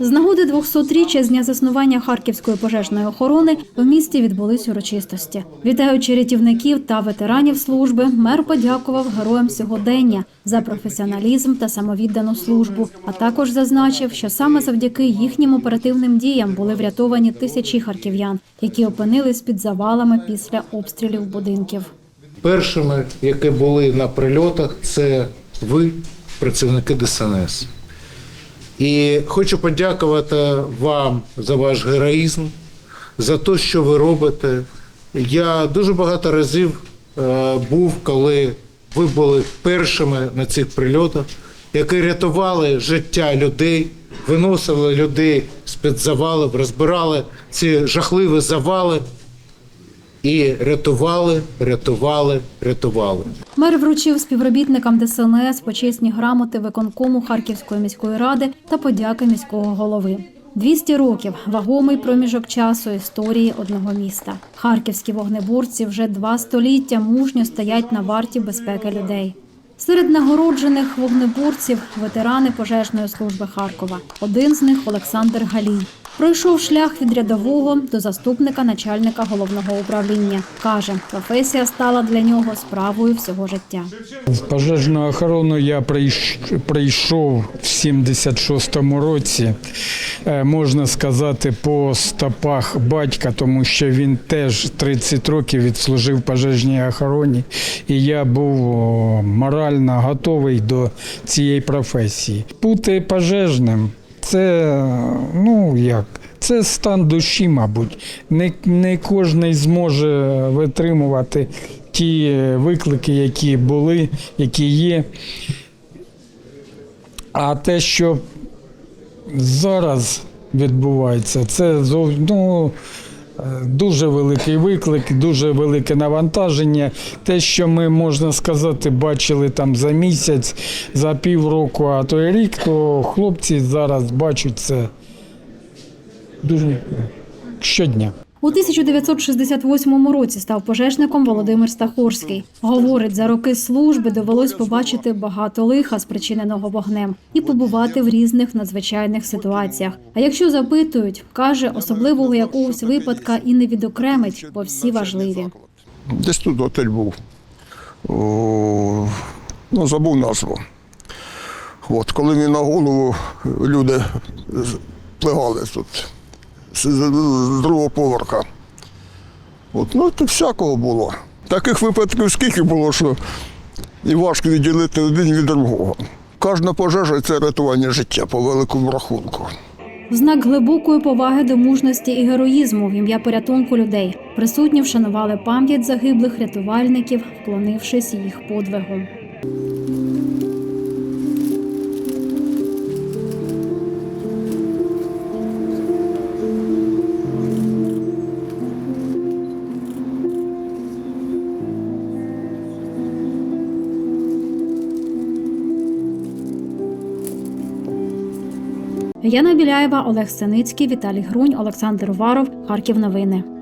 З нагоди 200-річчя з дня заснування Харківської пожежної охорони в місті відбулись урочистості. Вітаючи рятівників та ветеранів служби, мер подякував героям сьогодення за професіоналізм та самовіддану службу, а також зазначив, що саме завдяки їхнім оперативним діям були врятовані тисячі харків'ян, які опинились під завалами після обстрілів будинків. Першими, які були на прильотах, це ви, працівники ДСНС. І хочу подякувати вам за ваш героїзм, за те, що ви робите. Я дуже багато разів е, був, коли ви були першими на цих прильотах, які рятували життя людей, виносили людей з-під завалів, розбирали ці жахливі завали і рятували, рятували, рятували. Мер вручив співробітникам ДСНС почесні грамоти виконкому Харківської міської ради та подяки міського голови. 200 років вагомий проміжок часу історії одного міста. Харківські вогнеборці вже два століття мужньо стоять на варті безпеки людей. Серед нагороджених вогнеборців ветерани пожежної служби Харкова. Один з них Олександр Галій. Пройшов шлях від рядового до заступника начальника головного управління. Каже, професія стала для нього справою всього життя. В пожежну охорону я прийш- прийшов в 76-му році, е, можна сказати, по стопах батька, тому що він теж 30 років відслужив пожежній охороні, і я був морально готовий до цієї професії. Бути пожежним це ну як. Це стан душі, мабуть. Не, не кожен зможе витримувати ті виклики, які були, які є. А те, що зараз відбувається, це ну, дуже великий виклик, дуже велике навантаження. Те, що ми, можна сказати, бачили там за місяць, за півроку, а то і рік, то хлопці зараз бачать це дуже щодня. У 1968 році став пожежником Володимир Стахурський. Говорить, за роки служби довелось побачити багато лиха, спричиненого вогнем, і побувати в різних надзвичайних ситуаціях. А якщо запитують, каже, особливого якогось випадка і не відокремить, бо всі важливі. Десь тут готель був. О, ну, забув назву. От, коли мені на голову люди плигали тут з, другого поверха. От, ну, тут всякого було. Таких випадків скільки було, що і важко відділити один від другого. Кожна пожежа це рятування життя по великому рахунку. В знак глибокої поваги до мужності і героїзму в ім'я порятунку людей присутні вшанували пам'ять загиблих рятувальників, вклонившись їх подвигу. Яна Біляєва, Олег Синицький, Віталій Грунь, Олександр Уваров. Харків новини.